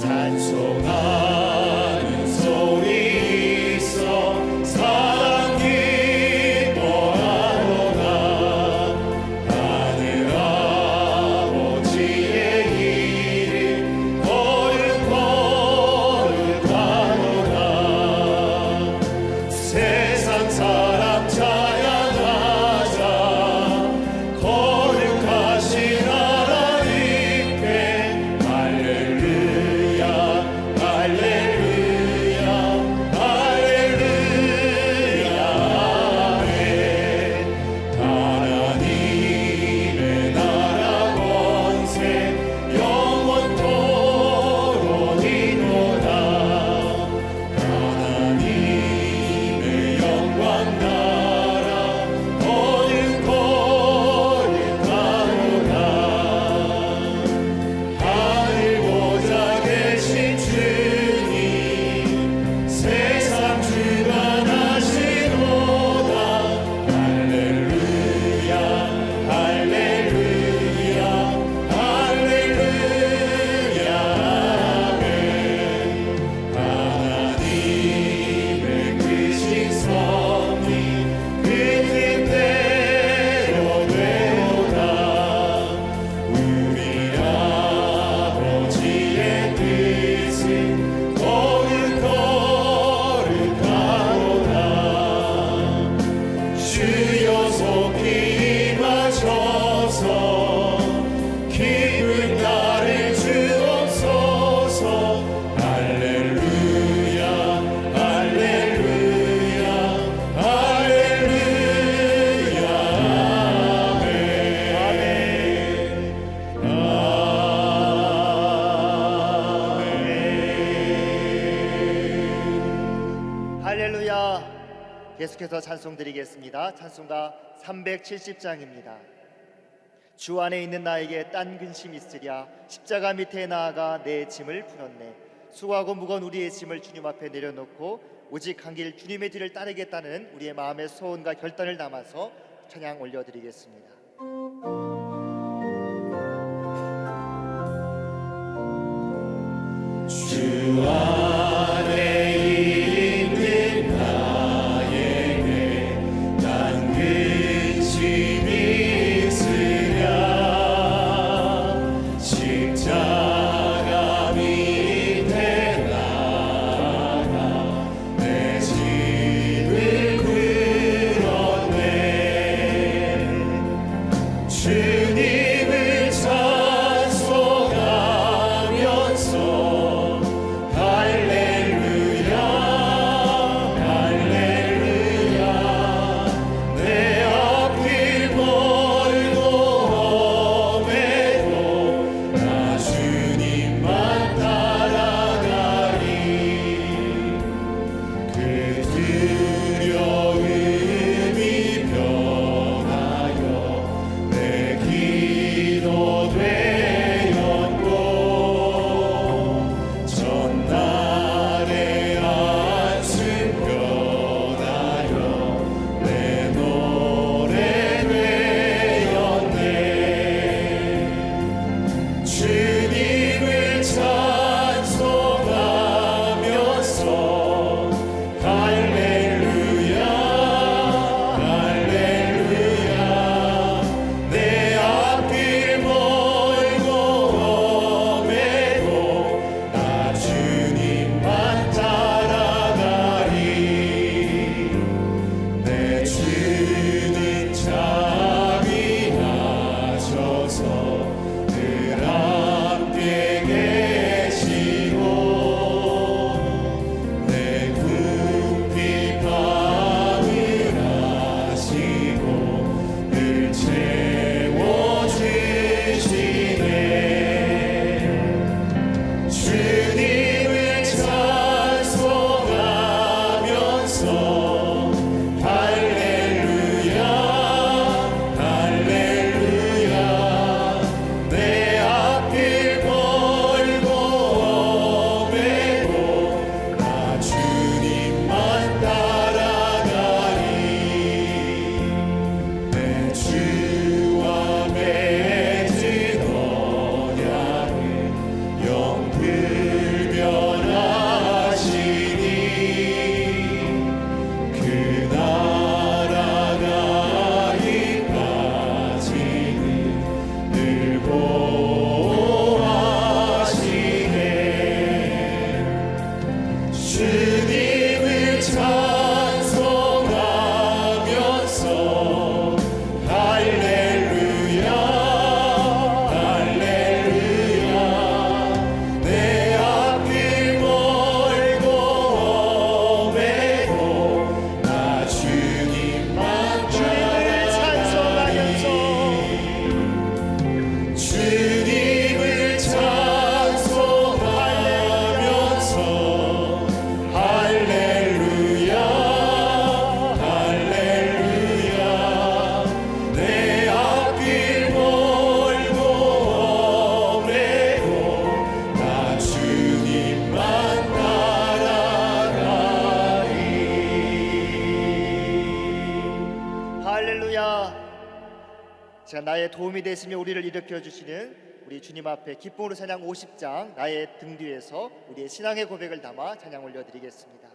찬송하 계속해서 찬송 드리겠습니다. 찬송가 370장입니다. 주 안에 있는 나에게 딴 근심 있으랴 십자가 밑에 나아가 내 짐을 풀었네 수고하고 무거운 우리의 짐을 주님 앞에 내려놓고 오직 한 길 주님의 뒤를 따르겠다는 우리의 마음의 소원과 결단을 담아서 찬양 올려드리겠습니다. 주 안 시간 나의 도움이 되시며 우리를 일으켜 주시는 우리 주님 앞에 기쁨으로 찬양 50장 나의 등 뒤에서 우리의 신앙의 고백을 담아 찬양 올려드리겠습니다.